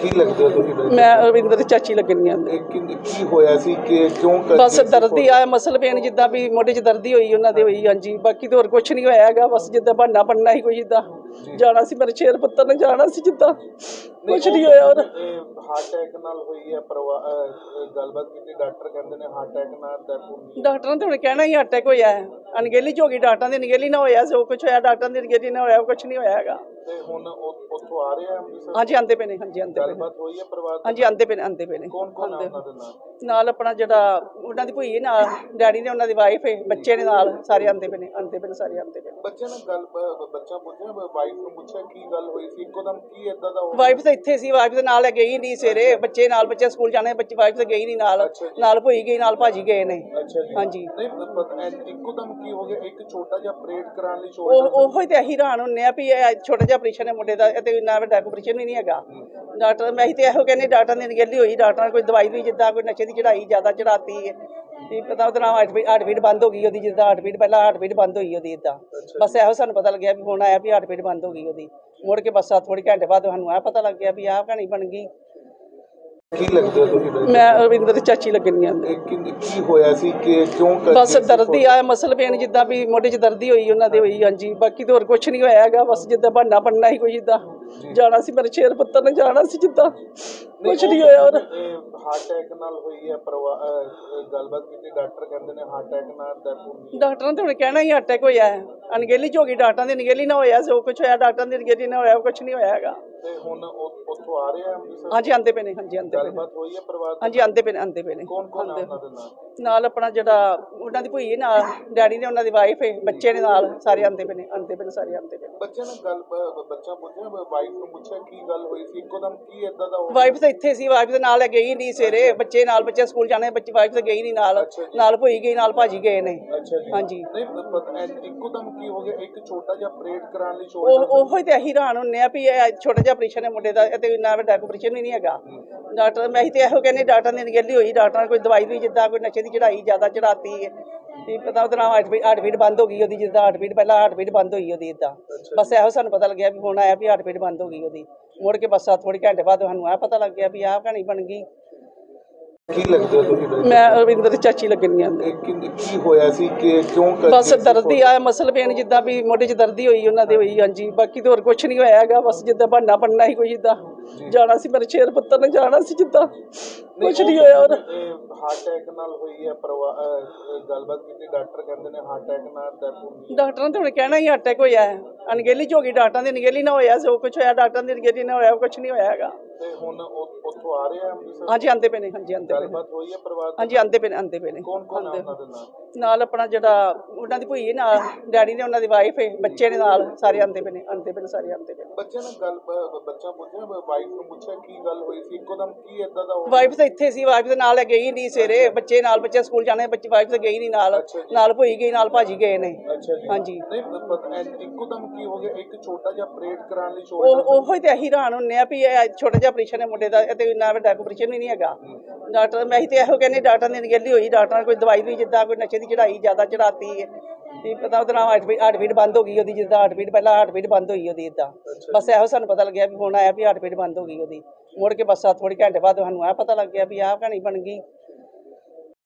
ਕੀ ਲੱਗਦੇ ਹੋ ਤੁਸੀਂ ਡਾਕਟਰ? ਮੈਂ ਰਵਿੰਦਰ ਦੀ ਚਾਚੀ ਲੱਗਣੀ ਆ। ਇਹ ਕੀ ਕੀ ਹੋਇਆ ਸੀ? ਕਿ ਕਿਉਂ ਕਰ ਬਸ ਦਰਦੀ ਆ ਮਸਲ ਪੇਨ ਜਿੱਦਾਂ ਵੀ ਮੋਢੇ 'ਚ ਦਰਦੀ ਹੋਈ ਉਹਨਾਂ ਦੇ ਹੋਈ ਹਾਂਜੀ। ਬਾਕੀ ਤੇ ਹੋਰ ਕੁਝ ਨਹੀਂ ਹੋਇਆ ਹੈਗਾ ਬਸ ਜਿੱਦਾਂ ਬਹਾਨਾ ਬਣਨਾ ਸੀ ਕੋਈ ਜਿੱਦਾਂ। ਜਾਣਾ ਸੀ ਮੇਰੇ ਸ਼ੇਰ ਪੁੱਤਰ ਨੇ ਜਾਣਾ ਸੀ ਜਿੱਦਾਂ। ਕੁਝ ਨਹੀਂ ਹੋਇਆ ਔਰ ਹਾਰਟ ਅਟੈਕ ਨਾਲ ਹੋਈ ਹੈ ਪਰਿਵਾ- ਅਹ, ਗੱਲਬਾਤ ਕੀਤੀ ਡਾਕਟਰ ਕਹਿੰਦੇ ਨੇ ਹਾਰਟ ਅਟੈਕ ਨਾਲ ਡੈਥ ਡਾਕਟਰਾਂ ਨੇ ਹੁਣ ਕਹਿਣਾ ਹੀ ਅਟੈਕ ਹੋਇਆ ਹੈ। ਅਣਗਹਿਲੀ 'ਚ ਹੋ ਗਈ ਡਾਕਟਰਾਂ ਦੀ ਅਣਗਹਿਲੀ ਨਾ ਹੋਇਆ ਜੋ ਕੁਝ ਹੋਇਆ ਡਾਕਟਰਾਂ ਦੀ ਅਣਗਹਿਲੀ ਨਾ ਹੋਇਆ ਕੁਝ ਨਹੀਂ ਹੋਇਆ ਹੈਗਾ। ਤੇ ਹੁਣ ਉਹ- ਉੱਥੋਂ ਆ ਰਹੇ ਆ ਅੰਮ੍ਰਿਤਸਰ ਹਾਂਜੀ ਆਂਦੇ ਪਏ ਨੇ ਹਾਂਜੀ ਆਂਦੇ ਪਏ ਨੇ। ਗੱਲਬਾਤ ਹੋਈ ਹੈ ਪਰਿਵਾਰ ਹਾਂਜੀ ਆਂਦੇ ਪਏ ਨੇ ਆਂਦੇ ਪਏ ਨੇ। ਕੌਣ ਕੌਣ ਆ ਆਂਦੇ ਉਹਨਾਂ ਦੇ ਨਾਲ? ਨਾਲ ਆਪਣਾ ਜਿਹੜਾ ਉਹਨਾਂ ਦੀ ਭੂਈ ਨਾਲ ਡੈਡੀ ਨੇ ਉਹਨਾਂ ਦੀ ਵਾਈਫ ਹੈ ਬੱਚੇ ਨੇ ਨਾਲ ਸਾਰੇ ਆਂਦੇ ਪਏ ਨੇ ਆਂਦੇ ਪਏ ਨੇ ਸਾਰੇ ਆਂਦੇ ਪਏ ਬੱਚੇ ਨੇ ਗੱਲ ਬ- ਬੱਚਾ ਪੁੱਛਿਆ ਵਾਈਫ ਨੂੰ ਪੁੱਛਿਆ ਕੀ ਗੱਲ ਹੋਈ ਸੀ ਇੱਕੋ ਦਮ ਕੀ ਏਦਾਂ ਦਾ ਹੋ ਵਾਈਫ ਤਾਂ ਇੱਥੇ ਸੀ ਵਾਈਫ ਦੇ ਨਾਲ ਹੈ ਗਈ ਨਹੀਂ ਸਵੇਰੇ ਬੱਚੇ ਨਾਲ ਬੱਚੇ ਸਕੂਲ ਜਾਣੇ ਬੱਚੇ ਵਾਈਫ ਤਾਂ ਗਈ ਨਹੀਂ ਨਾਲ ਅੱਛਾ ਜੀ। ਨਾਲ ਭੂਈ ਗਈ ਨਾਲ ਭਾਜੀ ਗਏ ਨੇ। ਅੱਛਾ ਜੀ। ਹਾਂਜੀ। ਨਹੀਂ ਪਤਾ ਇੱਕੋ ਦਮ ਕੀ ਹੋ ਗਿਆ? ਇੱਕ ਛੋਟਾ ਜਿਹਾ ਆਪਰੇਟ ਕਰਾਉਣ ਲਈ ਉਹ ਛੋਟਾ ਉਹੋ ਹੀ ਤੇ ਅਸੀਂ ਹੈਰਾਨ ਹੁੰਨੇ ਆ ਵੀ ਇਹ ਛੋਟਾ ਜਿਹਾ ਆਪਰੇਸ਼ਨ ਹੈ ਮੁੰਡੇ ਦਾ ਇਹ ਤੇ ਇੰਨਾ ਵੱਡਾ ਆਪਰੇਸ਼ਨ ਵੀ ਨਹੀਂ ਹੈਗਾ। ਡਾਕਟਰ ਮੈਂ ਹੀ ਤੇ ਇਹੋ ਕਹਿੰਦੇ ਡਾਕਟਰ ਨੇ ਨਿਗਲੀ ਹੋਈ ਡਾਕਟਰ ਨੇ ਕੋਈ ਦਵਾਈ ਵੀ ਜਿੱਦਾਂ ਕੋਈ ਨਸ਼ੇ ਦੀ ਚੜਾਈ ਜ਼ਿਆਦਾ ਚੜਾਤੀ ਹੈ। ਕੀ ਪਤਾ ਉਹਦਾ ਨਾਮ ਹਾਰਟ ਬੀਟ ਬੰਦ ਹੋ ਗਈ ਉਹਦੀ ਜਿੱਦਾਂ ਹਾਰਟ ਬੀਟ ਪਹਿਲਾਂ ਹਾਰਟ ਬੀਟ ਬੰਦ ਹੋਈ ਉਹਦੀ ਇਦਾਂ ਬਸ ਇਹੋ ਸਾਨੂੰ ਪਤਾ ਲੱਗਿਆ ਵੀ ਹੁਣ ਆਇਆ ਵੀ ਹਾਰਟ ਬੀਟ ਬੰਦ ਹੋ ਗਈ ਉਹਦੀ। ਮੁੜ ਕੇ ਬਸ ਥੋੜੀ ਘੰਟੇ ਬਾਅਦ ਸਾਨੂੰ ਆ ਪਤਾ ਲੱਗ ਗਿਆ ਵੀ ਆਹ ਕਹਾਣੀ ਬਣ ਗਈ। ਕੀ ਲੱਗਦੇ ਹੋ ਡਾਕਟਰ? ਮੈਂ ਰਵਿੰਦਰ ਦੀ ਚਾਚੀ ਲੱਗਣੀ ਆ ਕੀ ਹੋਇਆ ਸੀ? ਕਿ ਕਿਉਂ ਬਸ ਦਰਦੀ ਆ ਮਸਲ ਪੇਨ ਜਿੱਦਾਂ ਵੀ ਮੋਢੇ 'ਚ ਦਰਦੀ ਹੋਈ ਉਹਨਾਂ ਦੇ ਹੋਈ ਹਾਂਜੀ। ਬਾਕੀ ਤੇ ਹੋਰ ਕੁਝ ਨਹੀਂ ਹੋਇਆ ਹੈਗਾ ਬਸ ਜਿੱਦਾਂ ਬਹਾਨਾ ਬਣਨਾ ਸੀ ਕੋਈ ਜਿੱਦਾਂ। ਜਾਣਾ ਸੀ ਮੇਰੇ ਸ਼ੇਰ ਪੁੱਤਰ ਨੇ ਜਾਣਾ ਸੀ ਜਿੱਦਾਂ। ਕੁਝ ਨਹੀਂ ਹੋਇਆ ਔਰ ਹਾਰਟ ਅਟੈਕ ਨਾਲ ਹੋਈ ਹੈ ਗੱਲਬਾਤ ਕੀਤੀ ਡਾਕਟਰ ਕਹਿੰਦੇ ਨੇ ਹਾਰਟ ਅਟੈਕ ਨਾਲ ਡੈਥ ਹੋਈ ਡਾਕਟਰਾਂ ਨੇ ਹੁਣ ਕਹਿਣਾ ਹੀ ਅਟੈਕ ਹੋਇਆ ਹੈ। ਅਣਗਹਿਲੀ 'ਚ ਹੋ ਗਈ ਡਾਕਟਰਾਂ ਦੀ ਅਣਗਹਿਲੀ ਨਾ ਹੋਇਆ ਜੋ ਕੁਝ ਹੋਇਆ ਡਾਕਟਰਾਂ ਦੀ ਅਣਗਹਿਲੀ ਨਾ ਹੋਇਆ ਕੁਝ ਨਹੀਂ ਹੋਇਆ ਹੈਗਾ। ਤੇ ਹੁਣ ਉਹ- ਉੱਥੋਂ ਆ ਰਹੇ ਆ ਅੰਮ੍ਰਿਤਸਰ? ਹਾਂਜੀ ਆਂਦੇ ਪਏ ਨੇ ਹਾਂਜੀ ਆਂਦੇ ਪਏ ਨੇ। ਗੱਲਬਾਤ ਹੋਈ ਹੈ ਪਰਿਵਾਰ? ਹਾਂਜੀ ਆਂਦੇ ਪਏ ਨੇ ਆਂਦੇ ਪਏ ਨੇ। ਕੌਣ ਕੌਣ ਆ ਉਹਨਾਂ ਦੇ ਨਾਲ? ਨਾਲ ਆਪਣਾ ਜਿਹੜਾ ਉਹਨਾਂ ਦੀ ਭੂਈ ਨਾਲ ਡੈਡੀ ਨੇ ਉਹਨਾਂ ਦੀ ਵਾਈਫ ਹੈ ਬੱਚੇ ਨੇ ਨਾਲ ਸਾਰੇ ਆਂਦੇ ਪਏ ਨੇ ਆਂਦੇ ਪਏ ਨੇ ਸਾਰੇ ਆਂਦੇ ਪਏ ਨੇ। ਬੱਚੇ ਨੇ ਗੱਲ ਬ- ਬੱਚਾ ਪੁੱਛਿਆ ਵਾਈਫ ਨੂੰ ਪੁੱਛਿਆ ਕੀ ਗੱਲ ਹੋਈ ਸੀ? ਇੱਕੋ ਦਮ ਕੀ ਏਦਾਂ ਦਾ ਹੋ ਵਾਈਫ ਤਾਂ ਇੱਥੇ ਸੀ ਵਾਈਫ ਦੇ ਨਾਲ ਹੈ ਗਈ ਨਹੀਂ ਸਵੇਰੇ ਬੱਚੇ ਨਾਲ ਬੱਚੇ ਸਕੂਲ ਜਾਣੇ ਬੱਚੇ ਵਾਈਫ ਤਾਂ ਗਈ ਨਹੀਂ ਨਾਲ ਨਾਲ ਭੂਈ ਗਈ ਨਾਲ ਭਾਜੀ ਗਏ ਨੇ। ਅੱਛਾ ਜੀ। ਹਾਂਜੀ। ਨਹੀਂ ਪਤਾ ਐ- ਇੱਕੋ ਦਮ ਕੀ ਹੋ ਗਿਆ? ਇੱਕ ਛੋਟਾ ਜਿਹਾ ਆਪਰੇਟ ਕਰਾਉਣ ਲਈ ਛੋਟਾ ਉਹ ਉਹੋ ਹੀ ਤੇ ਅਸੀਂ ਹੈਰਾਨ ਹੁੰਨੇ ਆ ਵੀ ਇਹ ਛੋਟਾ ਜਿਹਾ ਆਪਰੇਸ਼ਨ ਹੈ ਮੁੰਡੇ ਦਾ ਇਹ ਤੇ ਇੰਨਾ ਵੱਡਾ ਆਪਰੇਸ਼ਨ ਵੀ ਨਹੀਂ ਹੈਗਾ। ਡਾਕਟਰ ਮੈਂ ਹੀ ਤੇ ਇਹੋ ਕਹਿੰਦੇ ਡਾਕਟਰ ਨੇ ਨਿਗਲੀ ਹੋਈ ਡਾਕਟਰ ਨੇ ਕੋਈ ਦਵਾਈ ਵੀ ਜਿੱਦਾਂ ਕੋਈ ਨਸ਼ੇ ਦੀ ਚੜਾਈ ਜ਼ਿਆਦਾ ਚੜਾਤੀ ਹੈ। ਕੀ ਪਤਾ ਉਹਦਾ ਨਾਮ ਹਾਰਟ ਬੀਟ ਹਾਰਟ ਬੀਟ ਬੰਦ ਹੋ ਗਈ ਉਹਦੀ ਜਿੱਦਾਂ ਹਾਰਟ ਬੀਟ ਪਹਿਲਾਂ ਹਾਰਟ ਬੀਟ ਬੰਦ ਹੋਈ ਉਹਦੀ ਇਦਾਂ ਬਸ ਇਹੋ ਸਾਨੂੰ ਪਤਾ ਲੱਗਿਆ ਵੀ ਹੁਣ ਆਇਆ ਵੀ ਹਾਰਟ ਬੀਟ ਬੰਦ ਹੋ ਗਈ ਉਹਦੀ। ਮੁੜ ਕੇ ਬਸ ਥੋੜੀ ਘੰਟੇ ਬਾਅਦ ਸਾਨੂੰ ਆ ਪਤਾ ਲੱਗ ਗਿਆ ਵੀ ਆਹ ਕਹਾਣੀ ਬਣ ਗਈ। ਕੀ ਲੱਗਦੇ ਹੋ ਤੁਸੀਂ? ਮੈਂ ਰਵਿੰਦਰ ਦੀ ਚਾਚੀ ਲੱਗਣੀ ਆ। ਇਹ ਕੀ ਕੀ ਹੋਇਆ ਸੀ? ਕਿ ਕਿਉਂ ਕਰ ਬਸ ਦਰਦੀ ਆ ਮਸਲ ਪੇਨ ਜਿੱਦਾਂ ਵੀ ਮੋਢੇ 'ਚ ਦਰਦੀ ਹੋਈ ਉਹਨਾਂ ਦੇ ਹੋਈ ਹਾਂਜੀ। ਬਾਕੀ ਤੇ ਹੋਰ ਕੁਝ ਨਹੀਂ ਹੋਇਆ ਹੈਗਾ ਬਸ ਜਿੱਦਾਂ ਬਹਾਨਾ ਬਣਨਾ ਸੀ ਕੋਈ ਜਿੱਦਾਂ। ਜਾਣਾ ਸੀ ਮੇਰੇ ਸ਼ੇਰ ਪੁੱਤਰ ਨੇ ਜਾਣਾ ਸੀ ਜਿੱਦਾਂ। ਕੁਝ ਨਹੀਂ ਹੋਇਆ ਔਰ ਹਾਰਟ ਅਟੈਕ ਨਾਲ ਹੋਈ ਹੈ ਪਰਿਵਾ- ਅਹ, ਅਹ, ਗੱਲਬਾਤ ਕੀਤੀ ਡਾਕਟਰ ਕਹਿੰਦੇ ਨੇ ਹਾਰਟ ਅਟੈਕ ਨਾਲ ਡੈਥ ਹੋਈ ਡਾਕਟਰਾਂ ਨੇ ਹੁਣ ਕਹਿਣਾ ਹੀ ਅਟੈਕ ਹੋਇਆ ਹੈ। ਅਣਗਹਿਲੀ 'ਚ ਹੋ ਗਈ ਡਾਕਟਰਾਂ ਦੀ ਅਣਗਹਿਲੀ ਨਾ ਹੋਇਆ ਜੋ ਕੁਝ ਹੋਇਆ ਡਾਕਟਰਾਂ ਦੀ ਅਣਗਹਿਲੀ ਨਾ ਹੋਇਆ ਕੁਝ ਨਹੀਂ ਹੋਇਆ ਹੈਗਾ। ਤੇ ਹੁਣ ਉਹ- ਉੱਥੋਂ ਆ ਰਹੇ ਆ ਅੰਮ੍ਰਿਤਸਰ? ਹਾਂਜੀ ਆਂਦੇ ਪਏ ਨੇ ਹਾਂਜੀ ਆਂਦੇ ਪਏ ਨੇ। ਗੱਲਬਾਤ ਹੋਈ ਹੈ ਪਰਿਵਾਰ ਦੀ? ਹਾਂਜੀ ਆਂਦੇ ਪਏ ਨੇ ਆਂਦੇ ਪਏ ਨੇ। ਕੌਣ ਕੌਣ ਆ ਉਹਨਾਂ ਦੇ ਨਾਲ ਆਪਣਾ ਜਿਹੜਾ ਉਹਨਾਂ ਦੀ ਭੂਈ ਨਾਲ ਡੈਡੀ ਨੇ ਉਹਨਾਂ ਦੀ ਵਾਈਫ ਹੈ ਬੱਚੇ ਨੇ ਨਾਲ ਸਾਰੇ ਆਂਦੇ ਪਏ ਨੇ ਆਂਦੇ ਪਏ ਨੇ ਸਾਰੇ ਆਂਦੇ ਪਏ ਨੇ। ਬੱਚੇ ਨੇ ਗੱਲ ਬ- ਬੱਚਾ ਪੁੱਛਿਆ ਵਾਈਫ ਨੂੰ ਪੁੱਛਿਆ ਕੀ ਗੱਲ ਹੋਈ ਸੀ ਇੱਕੋ ਦਮ ਕੀ ਏਦਾਂ ਦਾ ਹੋ ਵਾਈਫ ਤਾਂ ਇੱਥੇ ਸੀ ਵਾਈਫ ਦੇ ਨਾਲ ਗਈ ਨਹੀਂ ਸਵੇਰੇ ਬੱਚੇ ਨਾਲ ਬੱਚੇ ਸਕੂਲ ਜਾਣੇ ਬੱਚੇ ਵਾਈਫ ਤਾਂ ਗਈ ਨਹੀਂ ਨਾਲ ਨਾਲ ਭੂਈ ਗਈ ਨਾਲ ਭਾਜੀ ਗਏ ਨੇ। ਅੱਛਾ ਜੀ। ਹਾਂਜੀ। ਨਹੀਂ ਪਤਾ ਇੱਕੋ ਦਮ ਕੀ ਹੋ ਗਿਆ? ਇੱਕ ਛੋਟਾ ਜਿਹਾ ਆਪਰੇਟ ਕਰਾਉਣ ਲਈ ਛੋਟਾ ਉਹ ਉਹੋ ਹੀ ਤੇ ਅਸੀਂ ਹੈਰਾਨ ਹੁੰਨੇ ਆ ਵੀ ਇਹ ਛੋਟਾ ਜਿਹਾ ਆਪਰੇਸ਼ਨ ਹੈ ਮੁੰਡੇ ਦਾ ਇਹ ਤੇ ਇੰਨਾ ਵੱਡਾ ਆਪਰੇਸ਼ਨ ਵੀ ਨਹੀਂ ਹੈਗਾ। ਡਾਕਟਰ ਮੈਂ ਹੀ ਤੇ ਇਹੋ ਕਹਿੰਦੇ ਡਾਕਟਰ ਨੇ ਨਿਗਲੀ ਹੋਈ ਡਾਕਟਰ ਨੇ ਕੋਈ ਦਵਾਈ ਵੀ ਜਿੱਦਾਂ ਕੋਈ ਨਸ਼ੇ ਦੀ ਚੜਾਈ ਜ਼ਿਆਦਾ ਚੜਾਤੀ ਹੈ। ਕੀ ਪਤਾ ਉਹਦਾ ਨਾਮ ਹਾਰਟ ਬੀਟ ਹਾਰਟ ਬੀਟ ਬੰਦ ਹੋ ਗਈ ਉਹਦੀ ਜਿੱਦਾਂ ਹਾਰਟ ਬੀਟ ਪਹਿਲਾਂ ਹਾਰਟ ਬੀਟ ਬੰਦ ਹੋਈ ਉਹਦੀ ਇਦਾਂ ਬਸ ਇਹੋ ਸਾਨੂੰ ਪਤਾ ਲੱਗਿਆ ਵੀ ਹੁਣ ਆਇਆ ਵੀ ਹਾਰਟ ਬੀਟ ਬੰਦ ਹੋ ਗਈ ਉਹਦੀ। ਮੁੜ ਕੇ ਬਸ ਥੋੜੀ ਘੰਟੇ ਬਾਅਦ ਸਾਨੂੰ ਆ ਪਤਾ ਲੱਗ ਗਿਆ ਵੀ ਆਹ ਕਹਾਣੀ ਬਣ ਗਈ।